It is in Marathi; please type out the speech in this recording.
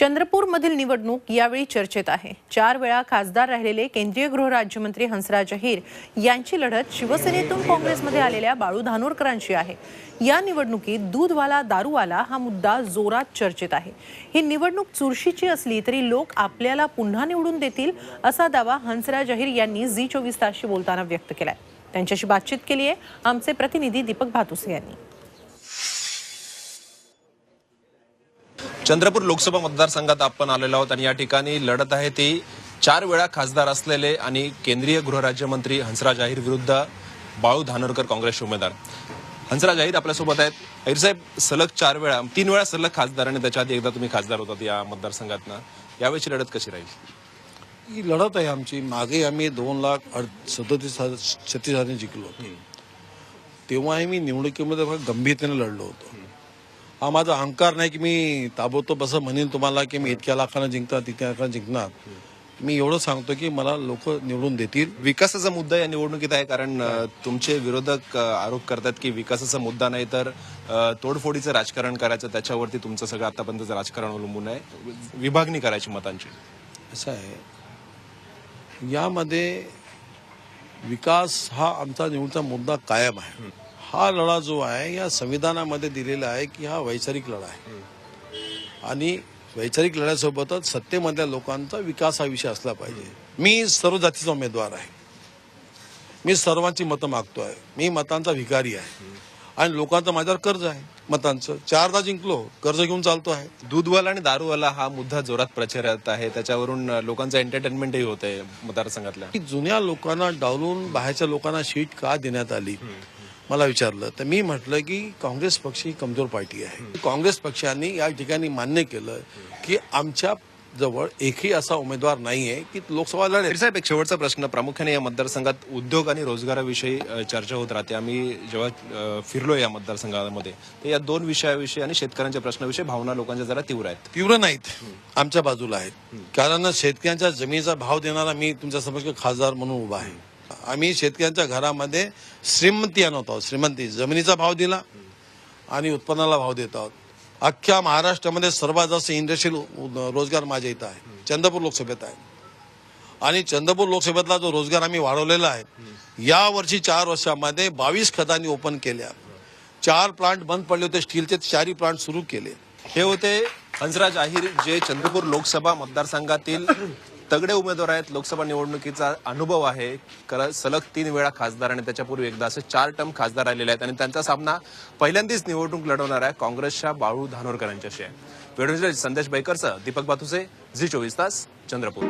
चंद्रपूरमधील निवडणूक यावेळी चर्चेत आहे. चार वेळा खासदार राहिलेले केंद्रीय गृहराज्यमंत्री हंसराज अहिर यांची लढत शिवसेनेतून काँग्रेसमध्ये आलेल्या बाळू धानोरकरांशी आहे. या निवडणुकीत दूधवाला दारूवाला हा मुद्दा जोरात चर्चेत आहे. ही निवडणूक चुरशीची असली तरी लोक आपल्याला पुन्हा निवडून देतील असा दावा हंसराज अहिर यांनी झी चोवीस तासशी बोलताना व्यक्त केलाय. त्यांच्याशी बातचीत केली आहे आमचे प्रतिनिधी दीपक भातुसे यांनी. चंद्रपूर लोकसभा मतदारसंघात आपण आलेलो आहोत आणि या ठिकाणी लढत आहे ती चार वेळा खासदार असलेले आणि केंद्रीय गृहराज्यमंत्री हंसराज अहिर विरुद्ध बाळू धानोरकर काँग्रेसचे उमेदवार. हंसराज अहिर आपल्यासोबत आहेत. अहिर साहेब सलग चार वेळा तीन वेळा सलग खासदार आणि त्याच्या आधी एकदा तुम्ही खासदार होतात या मतदारसंघातनं. यावेळीची लढत कशी राहील? ही लढत आहे आमची. मागे आम्ही दोन लाख सदतीस हजार- छत्तीस हजारांनी जिंकलो तेव्हाही मी निवडणुकीमध्ये फार गंभीरतेने लढलो होतो. हा माझा अहंकार नाही की मी ताबडतोब असं म्हणेन तुम्हाला की मी इतक्या लाखांना जिंकणार तितक्या लाखांना जिंकणार. मी एवढं सांगतो की मला लोक निवडून देतील. विकासाचा मुद्दा या निवडणुकीत आहे कारण अ, तुमचे विरोधक अ, आरोप करतात की विकासाचा मुद्दा नाही तर अ, तोडफोडीचं राजकारण करायचं त्याच्यावरती तुमचं सगळं आतापर्यंतचं राजकारण अवलंबून आहे. विभागणी करायची मतांची. असं आहे. यामध्ये विकास हा आमचा निवडचा मुद्दा कायम आहे. हा लढा जो आहे या संविधानामध्ये दिलेला आहे की हा वैचारिक लढा आहे. आणि वैचारिक लढ्यासोबतच सत्तेमधल्या लोकांचा विकास हा विषय असला पाहिजे. मी सर्व जातीचा उमेदवार आहे. मी सर्वांची मतं मागतो आहे. मी मतांचा भिकारी आहे. आणि लोकांचं माझ्यावर कर्ज आहे मतांचं. चारदा जिंकलो कर्ज घेऊन चालतो आहे. दूधवाला आणि दारूवाला हा मुद्दा जोरात प्रचारात आहे. त्याच्यावरून लोकांचं एंटरटेनमेंटही होत आहे मतदारसंघातल्या. की जुन्या लोकांना डावलून बाहेरच्या लोकांना सीट का देण्यात आली? मला विचारलं तर मी म्हटलं की काँग्रेस पक्ष ही कमजोर पार्टी आहे. काँग्रेस पक्षाने या ठिकाणी मान्य केलं की आमच्या जवळ एकही असा उमेदवार नाहीये की लोकसभा लढेल. साहेब एक शेवटचा प्रश्न. प्रामुख्याने या मतदारसंघात उद्योग आणि रोजगाराविषयी चर्चा होत राहते. आम्ही जेव्हा फिरलो या मतदारसंघामध्ये तर या दोन विषयाविषयी आणि शेतकऱ्यांच्या प्रश्नाविषयी भावना लोकांच्या जरा तीव्र आहेत. तीव्र नाहीत. आमच्या बाजूला आहेत. कारण शेतकऱ्यांच्या जमिनीचा भाव देणारा मी तुमच्यासमोर खासदार म्हणून उभा आहे. आम्ही शेतकऱ्यांच्या घरामध्ये श्रीमंती आणत आहोत. श्रीमंती. जमिनीचा भाव दिला आणि उत्पन्नाला भाव देत आहोत. अख्ख्या महाराष्ट्रामध्ये सर्वात जास्त इंडस्ट्रियल रोजगार माझ्या इथं आहे. चंद्रपूर लोकसभेत आहे. आणि चंद्रपूर लोकसभेतला जो रोजगार आम्ही वाढवलेला आहे या वर्षी चार वर्षामध्ये बावीस खतांनी ओपन केल्या. चार प्लांट बंद पडले होते स्टीलचे चारही प्लांट सुरू केले. हे होते हंसराज आहिर जे चंद्रपूर लोकसभा मतदारसंघातील तगडे उमेदवार आहेत. लोकसभा निवडणुकीचा अनुभव आहे. सलग तीन वेळा खासदार आणि त्याच्यापूर्वी एकदा असे चार टर्म खासदार आलेले आहेत आणि त्यांचा सामना पहिल्यांदाच निवडणूक लढवणार आहे काँग्रेसच्या बाळू धानोरकर यांच्याशी आहे वेळोजे संदेश बैकरचं दीपक बातुसे झी चोवीस तास चंद्रपूर.